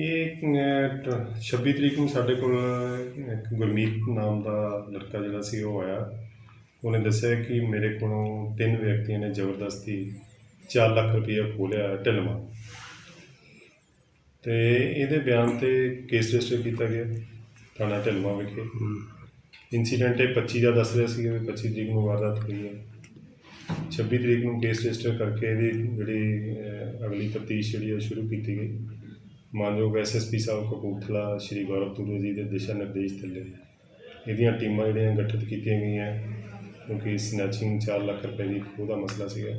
ਇਹ ਅਹ, 26 ਤਰੀਕ ਨੂੰ ਸਾਡੇ ਕੋਲ ਇੱਕ ਗੁਰਮੀਤ ਨਾਮ ਦਾ ਲੜਕਾ ਜਿਹੜਾ ਸੀ ਉਹ ਆਇਆ। ਉਹਨੇ ਦੱਸਿਆ ਕਿ ਮੇਰੇ ਕੋਲੋਂ ਤਿੰਨ ਵਿਅਕਤੀਆਂ ਨੇ ਜ਼ਬਰਦਸਤੀ 4 ਲੱਖ ਰੁਪਇਆ ਖੋਲਿਆ ਢਿਲਮਾ ਤੇ ਇਹਦੇ ਬਿਆਨ ਤੇ ਕੇਸ ਰਜਿਸਟਰ ਕੀਤਾ ਗਿਆ ਥਾਣਾ ਢਿਲਮਾ ਵਿਖੇ। ਇਨਸੀਡੈਂਟ ਇਹ 25 ਦਾ ਦੱਸ ਰਿਹਾ ਸੀ ਕਿ 25 ਤਰੀਕ ਨੂੰ ਵਾਰਦਾਤ ਹੋਈ ਹੈ। 26 ਤਰੀਕ ਨੂੰ ਕੇਸ ਰਜਿਸਟਰ ਕਰਕੇ ਇਹਦੀ ਜਿਹੜੀ ਅਗਲੀ ਤਫਤੀਸ਼ ਜਿਹੜੀ ਉਹ ਸ਼ੁਰੂ ਕੀਤੀ ਗਈ। ਮਾਨਯੋਗ ਐਸਐਸਪੀ ਸਾਹਿਬ ਕਪੂਰਥਲਾ, ਸ਼੍ਰੀ ਗੌਰਵ ਤੁਰੂ ਜੀ ਦੇ ਦਿਸ਼ਾ ਨਿਰਦੇਸ਼ ਥੱਲੇ ਇਹਦੀਆਂ ਟੀਮਾਂ ਜਿਹੜੀਆਂ ਗਠਿਤ ਕੀਤੀਆਂ ਗਈਆਂ, ਕਿਉਂਕਿ ਸਨੈਚਿੰਗ 4 ਲੱਖ ਰੁਪਏ ਦੀ ਖੋਹ ਦਾ ਮਸਲਾ ਸੀਗਾ।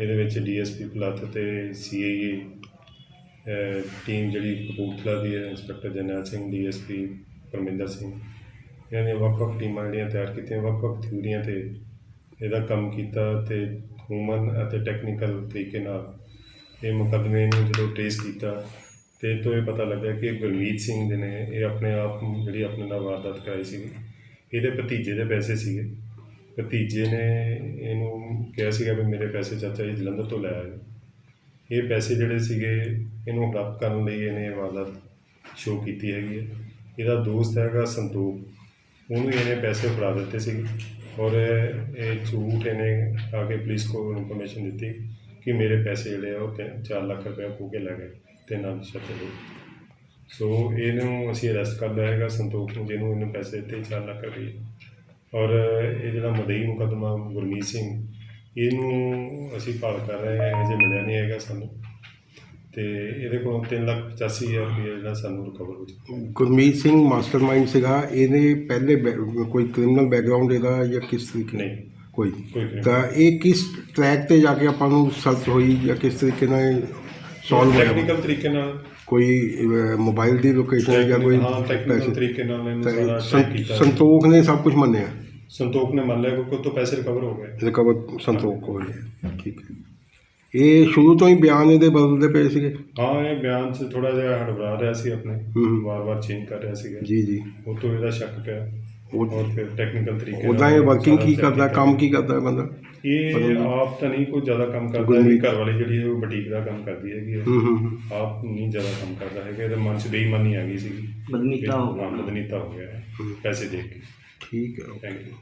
ਇਹਦੇ ਵਿੱਚ ਡੀਐਸਪੀ ਪਲੱਥ ਤੇ ਸੀਆਈਏ ਟੀਮ ਜਿਹੜੀ ਕਪੂਰਥਲਾ ਦੀ ਹੈ, ਇੰਸਪੈਕਟਰ ਜਰਨੈਲ ਸਿੰਘ ਡੀਐਸਪੀ ਪਰਮਿੰਦਰ ਸਿੰਘ। ਇਹਨਾਂ ਦੀਆਂ ਵੱਖ-ਵੱਖ ਟੀਮਾਂ ਜਿਹੜੀਆਂ ਤਿਆਰ ਕੀਤੀਆਂ, ਵੱਖ-ਵੱਖ ਥਿਊਰੀਆਂ ਤੇ ਇਹਦਾ ਕੰਮ ਕੀਤਾ ਤੇ ਹਿਊਮਨ ਅਤੇ ਟੈਕਨੀਕਲ ਤਰੀਕੇ ਨਾਲ ਇਹ ਮੁਕੱਦਮੇ ਨੂੰ ਜਦੋਂ ਟ੍ਰੇਸ ਕੀਤਾ ਤੇ ਇਹ ਤੋਂ ਇਹ ਪਤਾ ਲੱਗਿਆ ਕਿ ਗੁਰਮੀਤ ਸਿੰਘ ਜੀ ਨੇ, ਇਹ ਆਪਣੇ ਆਪ ਨੂੰ ਜਿਹੜੀ ਆਪਣੇ ਨਾਲ ਵਾਰਦਾਤ ਕਰਾਈ ਸੀ ਇਹਦੇ ਭਤੀਜੇ ਦੇ ਪੈਸੇ ਸੀਗੇ। ਭਤੀਜੇ ਨੇ ਇਹਨੂੰ ਕਿਹਾ ਸੀਗਾ ਵੀ ਮੇਰੇ ਪੈਸੇ ਚਾਚਾ ਜੀ ਜਲੰਧਰ ਤੋਂ ਲੈ ਆਏ ਇਹ ਪੈਸੇ ਜਿਹੜੇ ਸੀਗੇ, ਇਹਨੂੰ ਹੜੱਪ ਕਰਨ ਲਈ ਇਹਨੇ ਵਾਰਦਾਤ ਸ਼ੋਅ ਕੀਤੀ ਹੈਗੀ ਹੈ। ਇਹਦਾ ਦੋਸਤ ਹੈਗਾ ਸੰਤੋਖ, ਉਹਨੂੰ ਇਹਨੇ ਪੈਸੇ ਫੜਾ ਦਿੱਤੇ ਸੀ ਔਰ ਇਹ ਝੂਠ ਇਹਨੇ ਆ ਕੇ ਪੁਲਿਸ ਕੋਲ ਇਨਫੋਰਮੇਸ਼ਨ ਦਿੱਤੀ ਕਿ ਮੇਰੇ ਪੈਸੇ ਜਿਹੜੇ ਆ ਉਹ 4 ਲੱਖ ਰੁਪਏ ਖੋ ਕੇ ਲੈ ਗਏ। ਤੇ ਨਾਲ ਸ਼ਤੇ ਲੋਕ ਸੋ ਇਹਨੂੰ ਅਸੀਂ ਅਰੈਸਟ ਕਰ ਲਿਆ ਹੈਗਾ ਸੰਤੋਖ ਨੂੰ ਜਿਹਨੂੰ ਇਹਨੇ ਪੈਸੇ ਦਿੱਤੇ 4 ਲੱਖ ਰੁਪਏ। ਔਰ ਇਹ ਜਿਹੜਾ ਮਦਈ ਮੁਕੱਦਮਾ ਗੁਰਮੀਤ ਸਿੰਘ ਇਹਨੂੰ ਅਸੀਂ ਭਾਲ ਕਰ ਰਹੇ ਹਾਂ ਅਜੇ ਮਿਲਿਆ ਨਹੀਂ ਹੈਗਾ ਸਾਨੂੰ। ਤੇ ਇਹਦੇ ਕੋਲੋਂ 3 ਲੱਖ 85 ਹਜ਼ਾਰ ਰੁਪਏ ਜਿਹੜਾ ਸਾਨੂੰ ਰਿਕਵਰ ਹੋ ਚੁੱਕਾ ਗੁਰਮੀਤ ਸਿੰਘ ਮਾਸਟਰਮਾਈਂਡ ਸੀਗਾ ਇਹਦੇ ਪਹਿਲੇ ਬੈ- ਕੋਈ ਕ੍ਰਿਮੀਨਲ ਬੈਕਗ੍ਰਾਉਂਡ ਇਹਦਾ ਜਾਂ ਕਿਸ ਤਰੀਕੇ ਨਹੀਂ। ਕੋਈ। ਕੋਈ criminal ਤਾਂ ਇਹ ਕਿਸ ਟਰੈਕ ਤੇ ਜਾ ਕੇ ਆਪਾਂ ਨੂੰ ਸਰਚ ਹੋਈ ਜਾਂ ਕਿਸ ਤਰੀਕੇ ਨਾਲ ਸੋਲਵ ਹੋਇਆ। ਟੈਕਨੀਕਲ ਤਰੀਕੇ ਨਾਲ। ਕੋਈ ਮੋਬਾਈਲ ਦੀ ਲੋਕੇਸ਼ਨ ਜਾਂ ਕੋਈ ਹਾਂ ਟੈਕਨੀਕਲ ਤਰੀਕੇ ਨਾਲ ਇਹਨੂੰ ਸਾਰਾ check ਕੀਤਾ। ਸੰਤੋਖ ਨੇ ਸਭ ਕੁਝ ਮੰਨਿਆ। ਸੰਤੋਖ ਨੇ ਮੰਨ ਲਿਆ ਕਿ ਉਹ ਤੋਂ ਪੈਸੇ ਰਿਕਵਰ ਹੋ ਗਏ। ਰਿਕਵਰ ਸੰਤੋਖ ਕੋਲ ਹੈ ਠੀਕ ਹੈ। ਇਹ ਸ਼ੁਰੂ ਤੋਂ ਹੀ ਬਿਆਨ ਇਹਦੇ ਬਦਲਦੇ ਪਏ ਸੀਗੇ? ਹਾਂ ਇਹ ਬਿਆਨ 'ਚ ਥੋੜਾ ਜਿਹਾ ਹੜਬੜਾ ਰਿਹਾ ਸੀ ਆਪਣੇ। ਹੂੰ। ਵਾਰ-ਵਾਰ ਚੇਂਜ ਕਰ ਰਿਹਾ ਸੀਗਾ। ਜੀ ਜੀ। ਉਹ ਤੋਂ ਇਹਦਾ ਸ਼ੱਕ ਪਿਆ। ਉਹ ਫਿਰ ਟੈਕਨੀਕਲ ਤਰੀਕੇ ਉਦਾਂ ਇਹ ਵਰਕਿੰਗ ਕੀ ਕਰਦਾ। ਕੰਮ ਕੀ ਕਰਦਾ ਬੰਦਾ? ਇਹ ਆਪ ਤਾਂ ਨਹੀਂ ਕੋਈ ਜ਼ਿਆਦਾ ਕੰਮ ਕਰਦਾ। ਇਹਦੀ ਘਰ ਵਾਲੀ ਜਿਹੜੀ ਹੈ ਉਹ ਬੁਟੀਕ ਦਾ ਕੰਮ ਕਰਦੀ ਹੈਗੀ ਹੈ ਹੂੰ ਹੂੰ ਹੂੰ। ਆਪ ਨਹੀਂ ਜ਼ਿਆਦਾ ਕੰਮ ਕਰਦਾ ਹੈਗਾ। ਇਹਦੇ ਮਨ 'ਚ ਬੇਈਮਾਨੀ ਆ ਗਈ ਸੀ ਬਦਨੀਤਾ ਹੋ ਗਿਆ। ਬਦਨੀਤਾ ਹੋ ਗਿਆ। ਹੈ, ਪੈਸੇ ਦੇ ਕੇ। ਠੀਕ ਹੈ ਥੈਂਕ ਯੂ